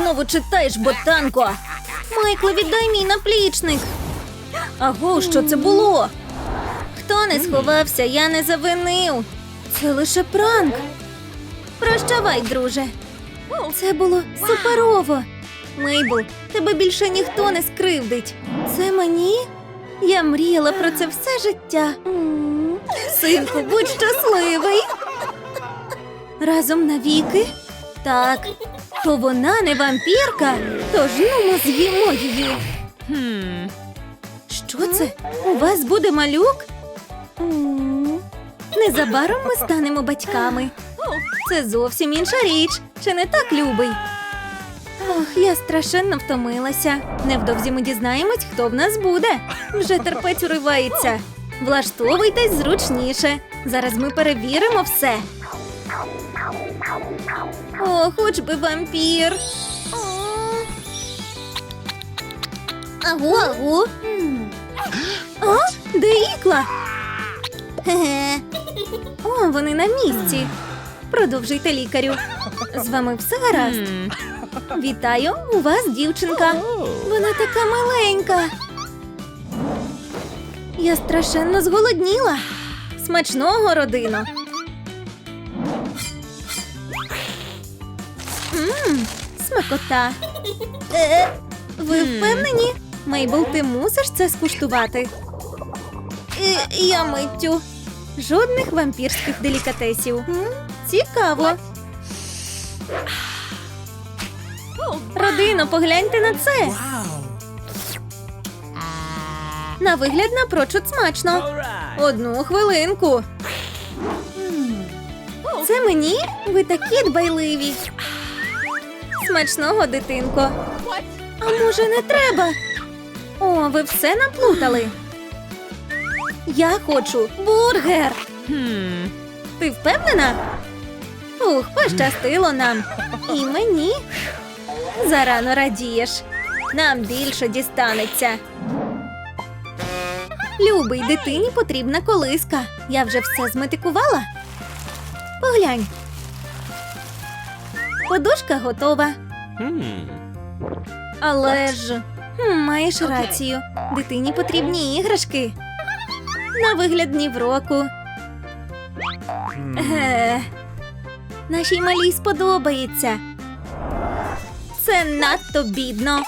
знову читаєш, ботанко? Майкле, віддай мій наплічник. Аго, що це було? Хто не сховався, я не завинив. Це лише пранк. Прощавай, друже. Це було суперово. Мейбл, тебе більше ніхто не скривдить. Це мені? Я мріяла про це все життя. Синку, будь щасливий. Разом навіки? Так. То вона не вампірка, тож ну ми з'їмо її. Що це? У вас буде малюк? Незабаром ми станемо батьками. Це зовсім інша річ. Чи не так, любий? Ох, я страшенно втомилася. Невдовзі ми дізнаємось, хто в нас буде. Вже терпець уривається. Влаштовуйтесь зручніше. Зараз ми перевіримо все. О, хоч би вампір. Агу, агу. О, де ікла? О, вони на місці. Продовжуйте лікарю. З вами все гаразд. Вітаю, у вас дівчинка. Вона така маленька. Я страшенно зголодніла. Смачного родино. Мм, смакота. Е, ви впевнені? Мейбл, ти мусиш це скуштувати. Е, я миттю. Жодних вампірських делікатесів. Цікаво. Родино, погляньте на це. На вигляд напрочуд смачно. Одну хвилинку. Це мені? Ви такі дбайливі. Смачного, дитинко. А може, не треба? О, ви все наплутали. Я хочу бургер. Ти впевнена? Ух, пощастило нам. І мені. Зарано радієш. Нам більше дістанеться. Любий, дитині потрібна колиска. Я вже все зметикувала. Поглянь. Подушка готова. Але ж хм, маєш рацію. Дитині потрібні іграшки. На вигляд днів року. Е, нашій малій сподобається. Це надто бідно.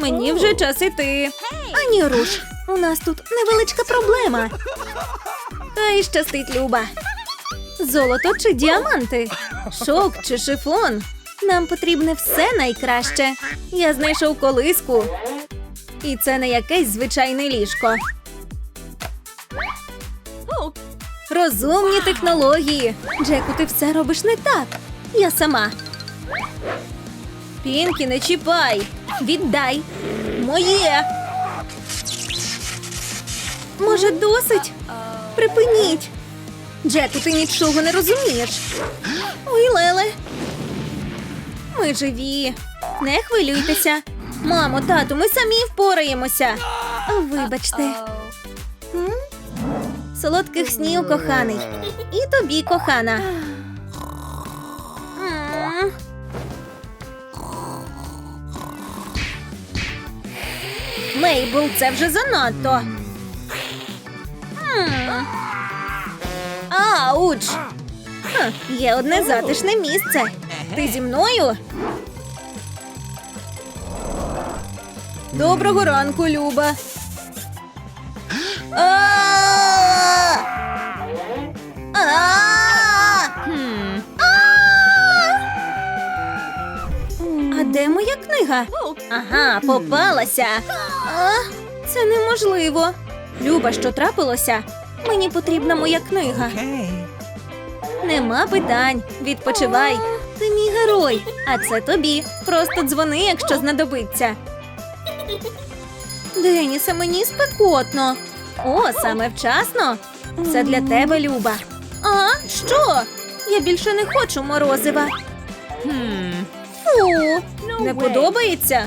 Мені вже час іти. Ані руш. У нас тут невеличка проблема. Хай щастить Люба. Золото чи діаманти? Шок чи шифон? Нам потрібне все найкраще. Я знайшов колиску. І це не якесь звичайне ліжко. Розумні технології. Джеку, ти все робиш не так. Я сама. Пінкі, не чіпай. Віддай. Моє. Може, досить? Припиніть. Джеку, ти нічого не розумієш. Ой, Леле. Ми живі. Не хвилюйтеся. Мамо, тату, ми самі впораємося. Вибачте. Солодких снів, коханий. І тобі, кохана. М. Мейбл, це вже занадто. Ауч! Ха, є одне затишне місце. Ти зі мною? Доброго ранку, Люба. А! Де моя книга? Ага, попалася. Це неможливо. Люба, що трапилося? Мені потрібна моя книга. Нема питань. Відпочивай. Ти мій герой. А це тобі. Просто дзвони, якщо знадобиться. Денісе, мені спекотно. О, саме вчасно. Це для тебе, Люба. А, що? Я більше не хочу морозива. Фу, не подобається?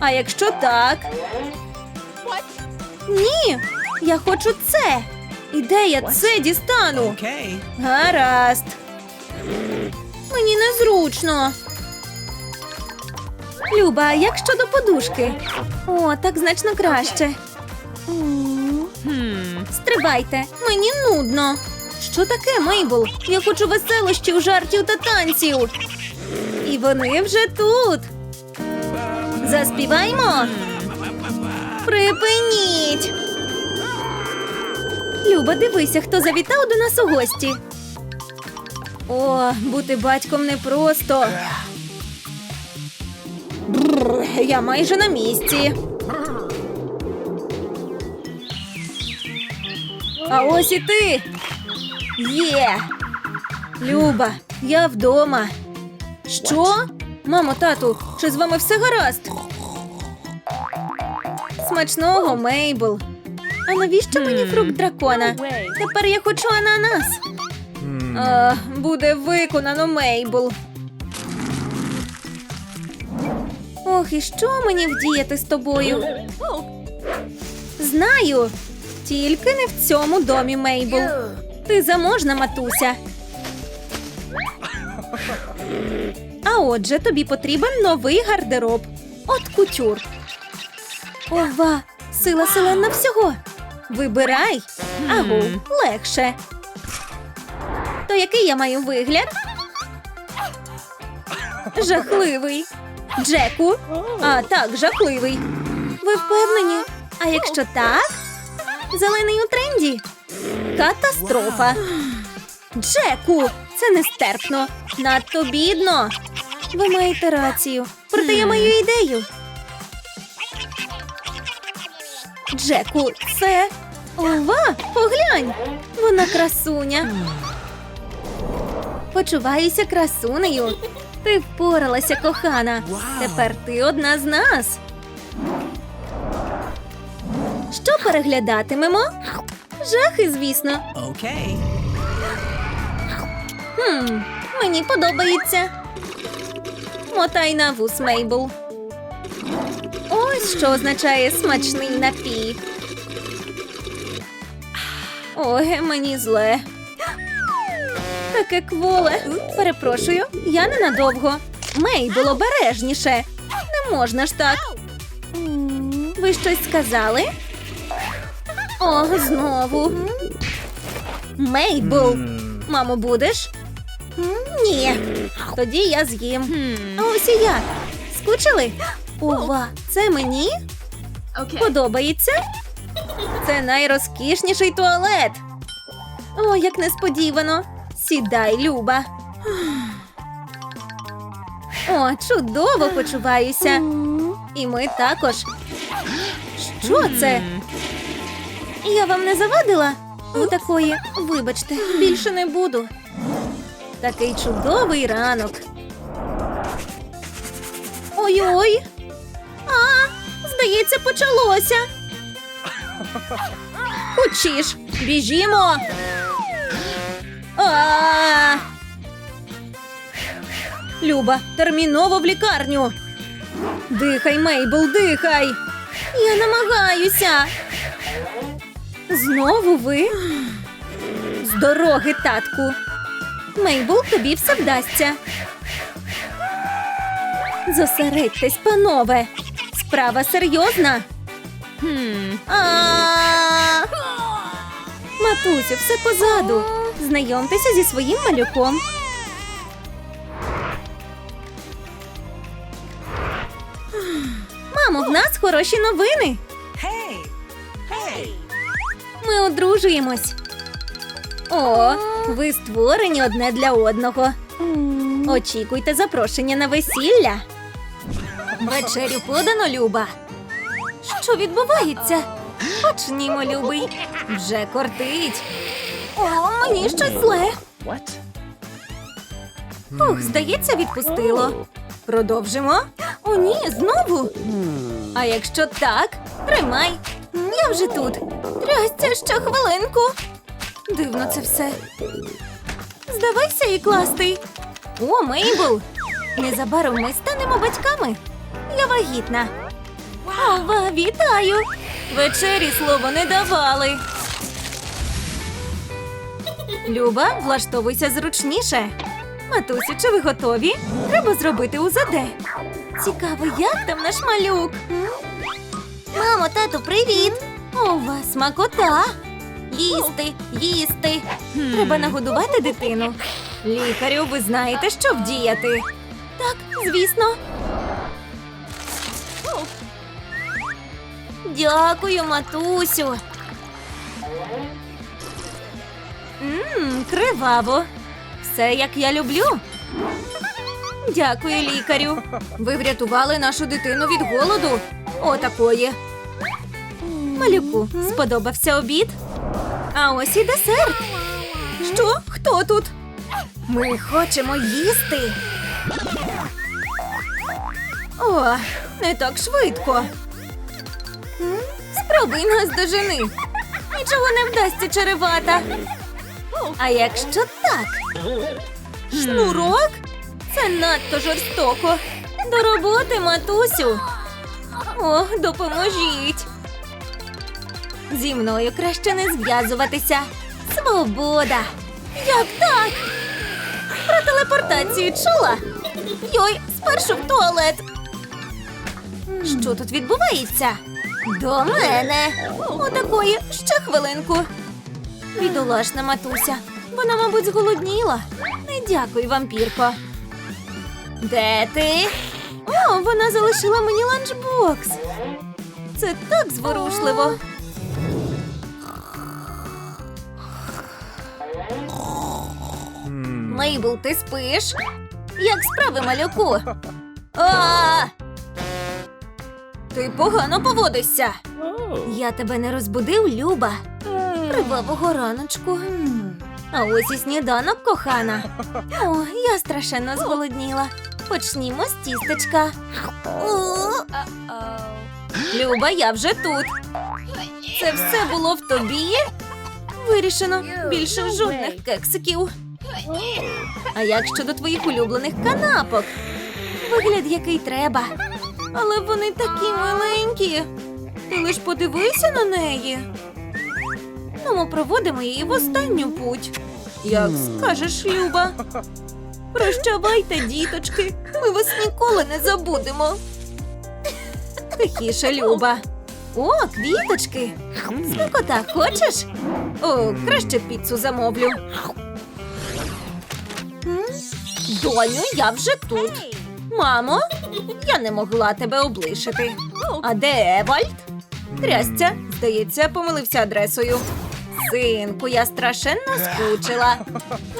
А якщо так? Ні, я хочу це. І де я це дістану? Гаразд. Мені незручно. Люба, як щодо подушки? О, так значно краще. Стрибайте, мені нудно. Що таке, Мейбл? Я хочу веселощів, жартів та танців. І вони вже тут. Заспіваймо. Припиніть. Люба, дивися, хто завітав до нас у гості. О, бути батьком непросто. Бррр, я майже на місці. А ось і ти. Є. Люба, я вдома. Що? Мамо, тату, чи з вами все гаразд? Смачного, Мейбл. А навіщо мені фрукт дракона? Тепер я хочу ананас. А, буде виконано, Мейбл. Ох, і що мені вдіяти з тобою? Знаю. Тільки не в цьому домі, Мейбл. Ти заможна, матуся. А отже, тобі потрібен новий гардероб. От кутюр. Ова, сила селена всього. Вибирай. Агу, легше. То який я маю вигляд? Жахливий. Джеку. А, так, жахливий. Ви впевнені? А якщо так? Зелений у тренді. Катастрофа. Джеку, це нестерпно. Надто бідно. Ви маєте рацію. Проте я маю ідею. Джеку, це. Ова, поглянь! Вона красуня. Почуваюся красунею. Ти впоралася, кохана. Тепер ти одна з нас. Що переглядатимемо? Жахи, звісно. Okay. Хм, мені подобається. Мотай на вус, Мейбл. Ось що означає смачний напій. Ой, мені зле. Таке кволе. Перепрошую, я ненадовго. Мейбл, обережніше. Не можна ж так. Ви щось сказали? О, знову. Мейбл. Мамо, будеш? Ні. Тоді я з'їм. А ось і як. Скучили? Ова, це мені? Подобається? Це найрозкішніший туалет. О, як несподівано. Сідай, Люба. О, чудово почуваюся. І ми також. Що це? Я вам не завадила? У такої, вибачте, більше не буду. Такий чудовий ранок. Ой-ой. Здається, почалося. Хочеш, біжімо. Люба, терміново в лікарню. Дихай, Мейбл, дихай. Я намагаюся. Знову ви? З дороги, татку. Мейбл, тобі все вдасться. Зосередьтесь, панове. Справа серйозна. Матусю, все позаду. Знайомтеся зі своїм малюком. Мамо, в нас хороші новини. Ми одружуємось. О, ви створені одне для одного. Очікуйте запрошення на весілля. Вечерю подано, Люба. Що відбувається? Почнімо, любий. Вже кортить. О, мені щось зле. Ух, здається, відпустило. Продовжимо. О, ні, знову. А якщо так, тримай. Я вже тут. Трясця ще хвилинку. Дивно це все. Здавайся і кластий. О, Мейбл. Незабаром ми станемо батьками. Я вагітна. Ова, вітаю! Вечері слово не давали. Люба, влаштовуйся зручніше. Матусю, чи ви готові? Треба зробити УЗД. Цікаво, як там наш малюк? Мамо, тату, привіт! У вас смакота. Їсти, їсти. Треба нагодувати дитину. Лікарю, ви знаєте, що вдіяти. Так, звісно. Дякую, матусю. Мм, криваво. Все як я люблю. Дякую, лікарю. Ви врятували нашу дитину від голоду. Отакої. Малюку, сподобався обід? А ось і десерт. Що? Хто тут? Ми хочемо їсти. О, не так швидко. Спробуй нас дожени. Нічого не вдасться черевата. А якщо так? Шнурок? Це надто жорстоко. До роботи, матусю. О, допоможіть. Зі мною краще не зв'язуватися. Свобода. Як так? Про телепортацію чула? Йой, спершу в туалет. Що тут відбувається? До мене. Отакої, ще хвилинку. Бідолашна матуся. Вона, мабуть, зголодніла. Не дякуй, вампірко. Де ти? О, вона залишила мені ланчбокс. Це так зворушливо. Мейбл, ти спиш? Як справи, малюку? А! Ти погано поводишся. Я тебе не розбудив, Люба. Кривавого раночку. А ось і сніданок, кохана. О, я страшенно зголодніла. Почнімо з тістечка. О! Люба, я вже тут. Це все було в тобі? Вирішено. Більше жодних кексиків. А як щодо твоїх улюблених канапок? Вигляд який треба. Але вони такі миленькі. Ти лиш подивися на неї. Ну, ми проводимо її в останню путь. Як скажеш, Люба. Прощавайте, діточки. Ми вас ніколи не забудемо. Тихіше, Люба. О, квіточки. Смакота хочеш? О, краще піцу замовлю. Доню, я вже тут. Мамо, я не могла тебе облишити. А де Евальд? Трясця, здається, помилився адресою. Синку, я страшенно скучила.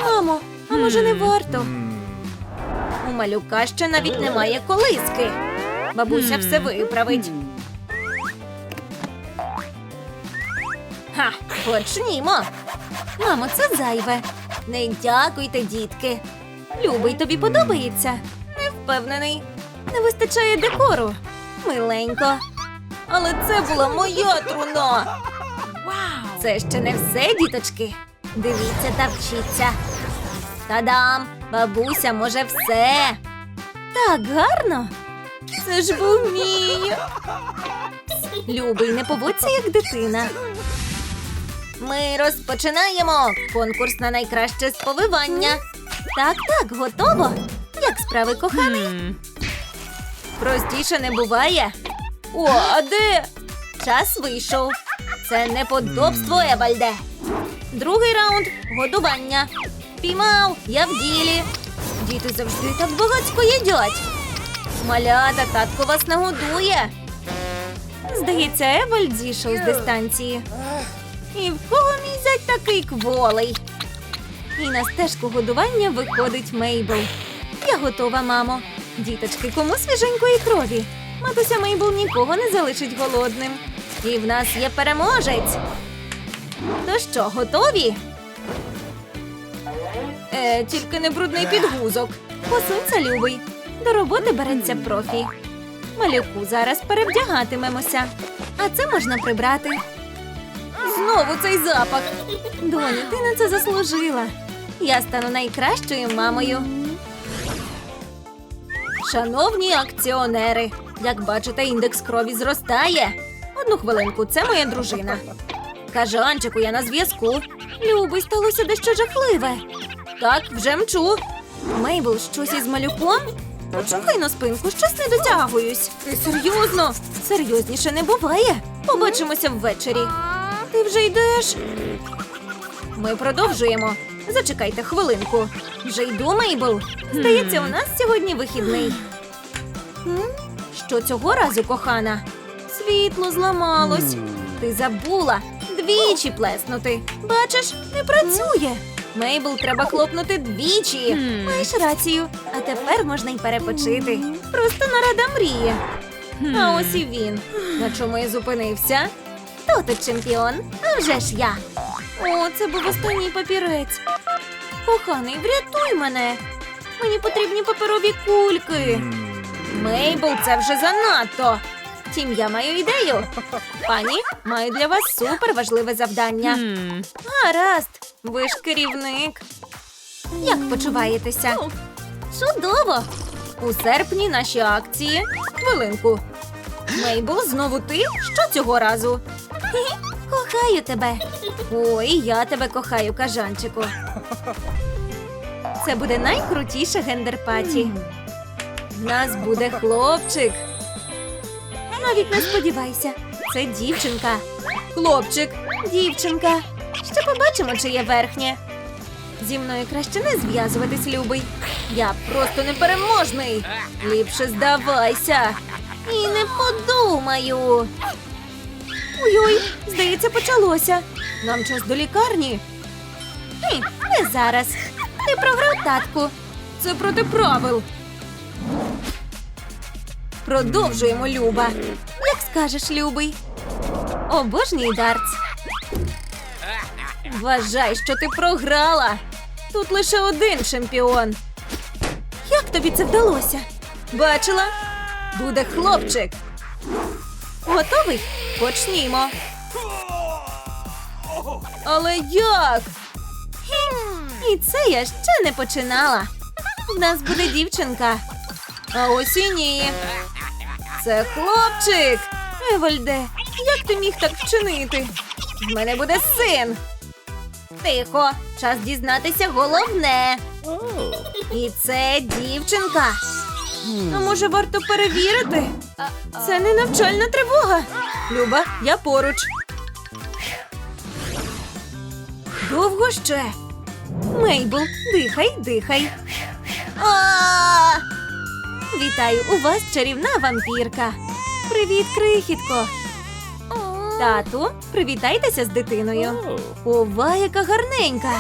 Мамо, а може не варто? У малюка ще навіть немає колиски. Бабуся все виправить. Ха, почнімо. Мамо, це зайве. Не дякуйте, дітки. Любий, тобі подобається? Не впевнений. Не вистачає декору. Миленько. Але це була моя труна. Це ще не все, діточки. Дивіться та вчіться. Та-дам! Бабуся може все. Так гарно. Це ж був мій. Любий, не поводься як дитина. Ми розпочинаємо конкурс на найкраще сповивання. Так, так, готово. Як справи, коханий? Простіше не буває. О, а де? Час вийшов. Це неподобство, Евальде. Другий раунд годування. Піймав, я в ділі. Діти завжди так багатько їдять. Малята, татко вас нагодує. Здається, Евальд зійшов з дистанції. І в кого мій зять такий кволий? І на стежку годування виходить Мейбл. Я готова, мамо. Діточки, кому свіженької крові? Матуся Мейбл нікого не залишить голодним. І в нас є переможець. То що, готові? Е, тільки не брудний підгузок. Посунься, любий. До роботи береться профі. Малюку зараз перевдягатимемося. А це можна прибрати. Знову цей запах. Доню, ти на це заслужила. Я стану найкращою мамою. Шановні акціонери, як бачите, індекс крові зростає. Одну хвилинку, це моя дружина. Каже Анчику, я на зв'язку. Любий, сталося дещо жахливе. Так, вже мчу. Мейбл, щось із малюком? Почухай на спинку, щось не дотягуюсь. Ти серйозно? Серйозніше не буває. Побачимося ввечері. Ти вже йдеш? Ми продовжуємо. Зачекайте хвилинку. Вже йду, Мейбл. Здається, у нас сьогодні вихідний. Що цього разу, кохана? Світло зламалось. Ти забула двічі плеснути. Бачиш, не працює. Мейбл треба хлопнути двічі. Маєш рацію. А тепер можна й перепочити. Просто нарада мріє. А ось і він. На чому я зупинився? Хто тут чемпіон? А вже ж я. О, це був останній папірець. Коханий, врятуй мене. Мені потрібні паперові кульки. Мейбл, це вже занадто. Втім, я маю ідею. Пані, маю для вас супер важливе завдання. Гаразд, ви ж керівник. Як почуваєтеся? Чудово! У серпні наші акції. Хвилинку. Мейбл, знову ти? Що цього разу? Кохаю тебе. Ой, я тебе кохаю, кажанчику. Це буде найкрутіше гендерпаті. В нас буде хлопчик. Навіть не сподівайся, це дівчинка. Хлопчик, дівчинка. Ще побачимо, чи є верхнє. Зі мною краще не зв'язуватись, любий. Я просто непереможний. Ліпше здавайся. І не подумаю. Ой-ой, здається, почалося. Нам час до лікарні. Ні, не зараз. Ти програв татку. Це проти правил. Продовжуємо, Люба. Як скажеш, любий. Обожній дартс. Вважай, що ти програла. Тут лише один чемпіон. Як тобі це вдалося? Бачила? Буде хлопчик. Готовий? Почнімо. Але як? І це я ще не починала. В нас буде дівчинка. А ось і ні. Це хлопчик. Евальде, як ти міг так вчинити? В мене буде син. Тихо, час дізнатися головне. І це дівчинка. А може варто перевірити? Це не навчальна тривога. Люба, я поруч. Довго ще. Мейбл, дихай, дихай. А! Вітаю, у вас чарівна вампірка. Привіт, крихітко. Тату, привітайтеся з дитиною. Ова, яка гарненька.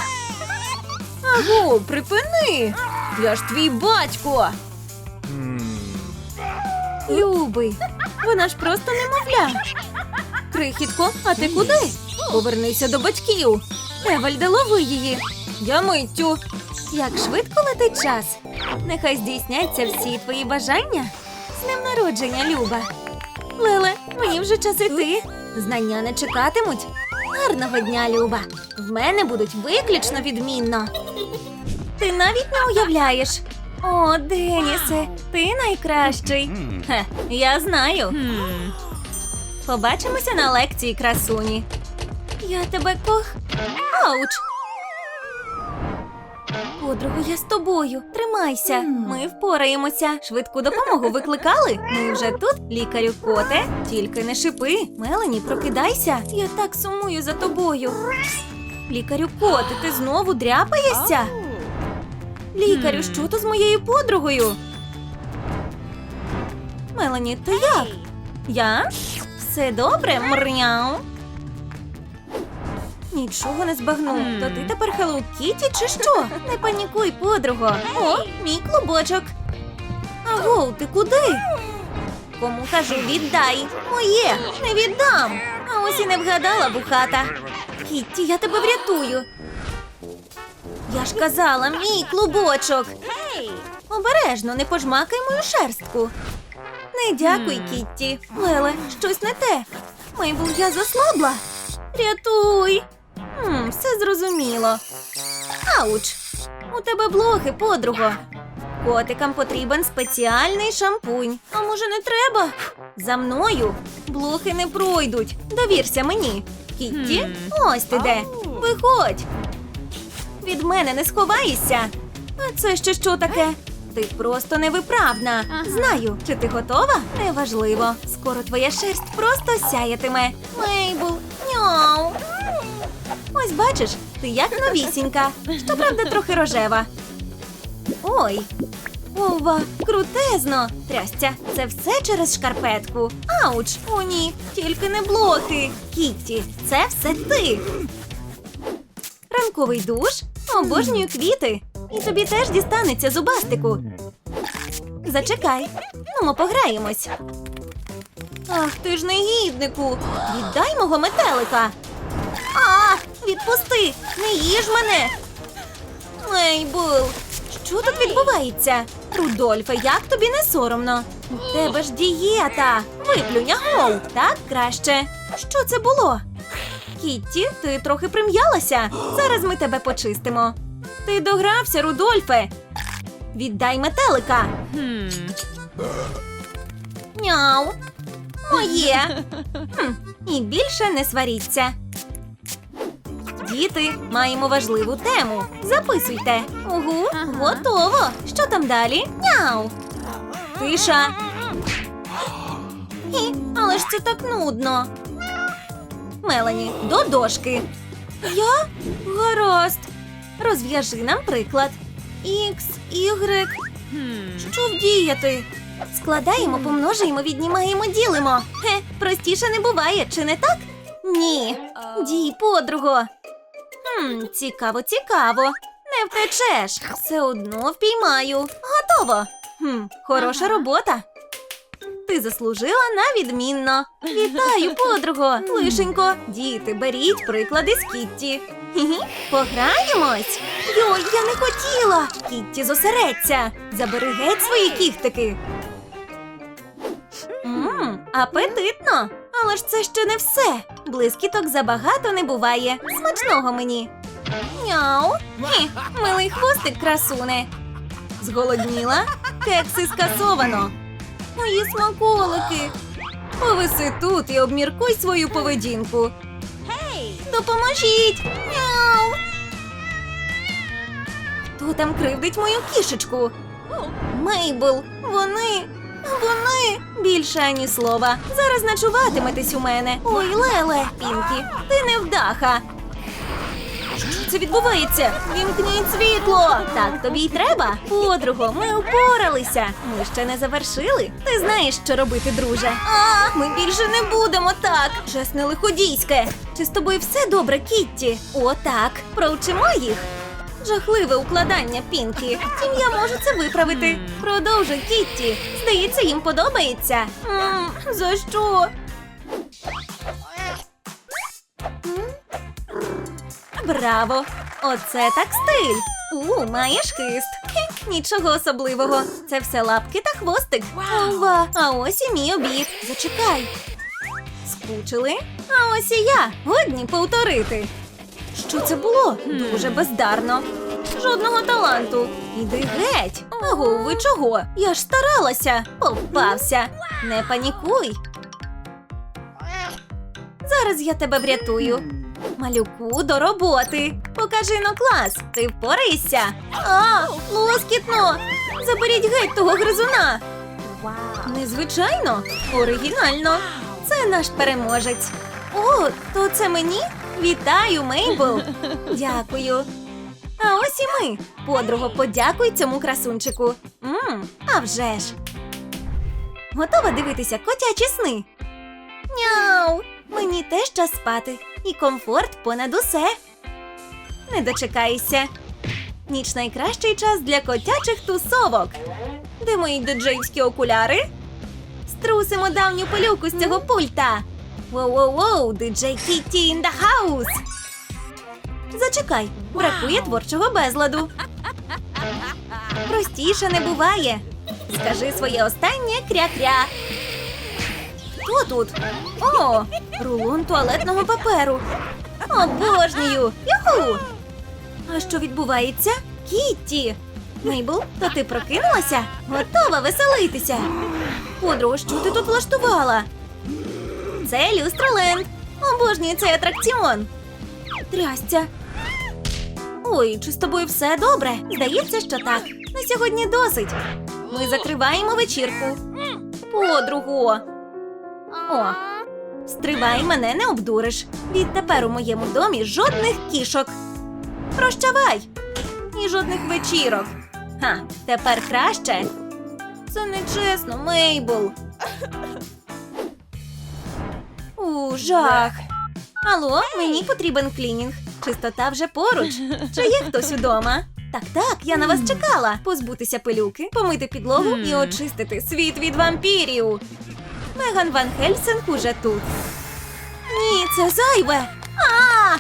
Аго, припини. Я ж твій батько. Любий, вона ж просто немовля. Крихітко, а ти куди? Повернися до батьків. Евальде, лови її. Я миттю. Як швидко летить час. Нехай здійсняться всі твої бажання. З днем народження, Люба. Леле, мені вже час іти. Знання не чекатимуть. Гарного дня, Люба. В мене будуть виключно відмінно. Ти навіть не уявляєш. О, Денісе, ти найкращий. Хе, я знаю. Побачимося на лекції красуні. Я тебе кох. Ауч. Подругу, я з тобою. Тримайся. Ми впораємося. Швидку допомогу викликали. Ми вже тут, лікарю коте. Тільки не шипи. Мелані, прокидайся. Я так сумую за тобою. Лікарю коте, ти знову дряпаєшся? Лікарю, що то з моєю подругою? Мелані, ти як? Я? Все добре, мрняу. Нічого не збагну. То ти тепер Hello Kitty чи що? Не панікуй, подруго. О, мій клубочок. Аго, ти куди? Кому кажу, віддай. Моє, не віддам. А ось і не вгадала бухата. Кітті, я тебе врятую. Я ж казала, мій клубочок. Обережно, не пожмакай мою шерстку. Не дякуй, Кітті. Леле, щось не те. Мейбл, я заслабла. Рятуй. Хм, все зрозуміло. Ауч! У тебе блохи, подруго. Котикам потрібен спеціальний шампунь. А може не треба? За мною блохи не пройдуть. Довірся мені. Кітті, ось ти де. Виходь. Від мене не сховаєшся. А це ще що таке? Ти просто невиправна. Знаю, чи ти готова? Неважливо. Скоро твоя шерсть просто сяятиме. Мейбл, няу. Ось бачиш, ти як новісінька. Щоправда, трохи рожева. Ой. Ова, крутезно! Трястя, це все через шкарпетку. Ауч! О, ні, тільки не блохи. Кітті, це все ти. Ранковий душ, обожнюю квіти. І тобі теж дістанеться зубастику. Зачекай, ну пограємось. Ах, ти ж негіднику! Віддай мого метелика. А, відпусти! Не їж мене! Мейбл, що тут відбувається? Рудольфе, як тобі не соромно? У тебе ж дієта. Виплюнь агов. Так краще. Що це було? Кітті, ти трохи прим'ялася. Зараз ми тебе почистимо. Ти догрався, Рудольфе. Віддай метелика. Няу. Моє. Хм, і більше не сваріться. Діти, маємо важливу тему. Записуйте. Угу, готово. Що там далі? Няу. Тиша. Хі, але ж це так нудно. Мелані, до дошки. Я? Гаразд. Розв'яжи нам приклад. Ікс, Y. Що вдіяти? Складаємо, помножуємо, віднімаємо, ділимо. Хе, простіше не буває, чи не так? Ні. Дій, подруго. Хм, цікаво, цікаво. Не втечеш. Все одно впіймаю. Готово. Хм, хороша робота. Ти заслужила на відмінно. Вітаю, подруго. Лишенько, діти, беріть приклади з Кітті. Пограємось. Йой, я не хотіла. Кітті зосереться. Забери геть свої кіхтики. Мм, апетитно. Але ж це ще не все. Блискіток забагато не буває. Смачного мені. Няу. Хі, милий хвостик красуне. Зголодніла? Кекси скасовано. Мої смаколики. Повиси тут і обміркуй свою поведінку. Допоможіть! Мяу! Хто там кривдить мою кішечку? Мейбл, вони. Вони більше ані слова. Зараз ночуватиметесь у мене. Ой, Леле, Пінкі, ти невдаха. Що це відбувається? Вімкніть світло! Так тобі й треба. Подруго, ми упоралися. Ми ще не завершили. Ти знаєш, що робити, друже. А, ми більше не будемо так. Чесне лиходійське. Чи з тобою все добре, Кітті? О, так. Провчимо їх. Жахливе укладання, Пінкі. Втім, я можу це виправити. Продовжуй, Кітті. Здається, їм подобається. М, за що? Браво! Оце так стиль! У, маєш хист. Нічого особливого. Це все лапки та хвостик. Ова, а ось і мій обід. Зачекай. Скучили? А ось і я. Годні повторити. Що це було? Дуже бездарно. Жодного таланту. Іди геть. Аго, ви чого? Я ж старалася. Попався. Не панікуй. Зараз я тебе врятую. Малюку до роботи. Покажи но клас. Ти впорайся. А, лоскітно. Заберіть геть того гризуна. Незвичайно, оригінально. Це наш переможець. О, то це мені? Вітаю, Мейбл. Дякую. А ось і ми. Подруго, подякуй цьому красунчику. Мм, а вже ж. Готова дивитися котячі сни? Няу! Мені теж час спати. І комфорт понад усе. Не дочекайся. Ніч найкращий час для котячих тусовок. Де мої диджеївські окуляри? Струсимо давню пилюку з цього пульта. Воу-воу-воу, диджей Кітті in the house. Зачекай, бракує творчого безладу. Простіше не буває. Скажи своє останнє кря-кря. Хто тут? О, рулон туалетного паперу. Обожнюю! Юху! А що відбувається? Кітті! Мейбл, то ти прокинулася? Готова веселитися. Подруга, що ти тут влаштувала? Це Люстраленд. Обожнюю цей атракціон. Трястя. Ой, чи з тобою все добре? Здається, що так. На сьогодні досить. Ми закриваємо вечірку. Подругу. О, стривай, мене не обдуриш. Відтепер у моєму домі жодних кішок. Прощавай! І жодних вечірок. Ха, тепер краще. Це не чесно, Мейбл. У, жах. Алло, мені потрібен клінінг. Чистота вже поруч. Чи є хтось удома? Так, так, я на вас чекала. Позбутися пилюки, помити підлогу і очистити світ від вампірів. Меган Ван Хельсинг уже тут. Ні, це зайве. А!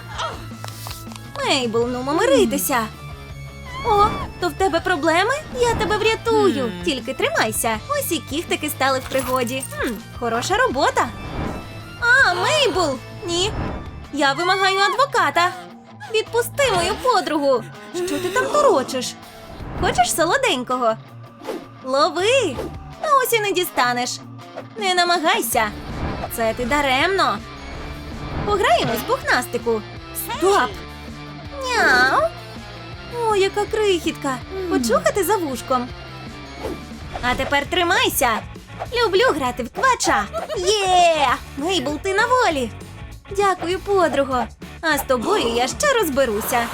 Мейбл, ну миритися. О, то в тебе проблеми? Я тебе врятую. Тільки тримайся. Ось і кіхтики стали в пригоді. Хм, хороша робота. А, Мейбл! Ні. Я вимагаю адвоката. Відпусти мою подругу. Що ти там торочиш? Хочеш солоденького? Лови! Та ось і не дістанеш. Не намагайся. Це ти даремно. Пограємось в пухнастику. Стоп! Няу! О, яка крихітка! Почухати за вушком. А тепер тримайся. Люблю грати в квача. Є! Мейбл, ти на волі. Дякую, подруго. А з тобою я ще розберуся.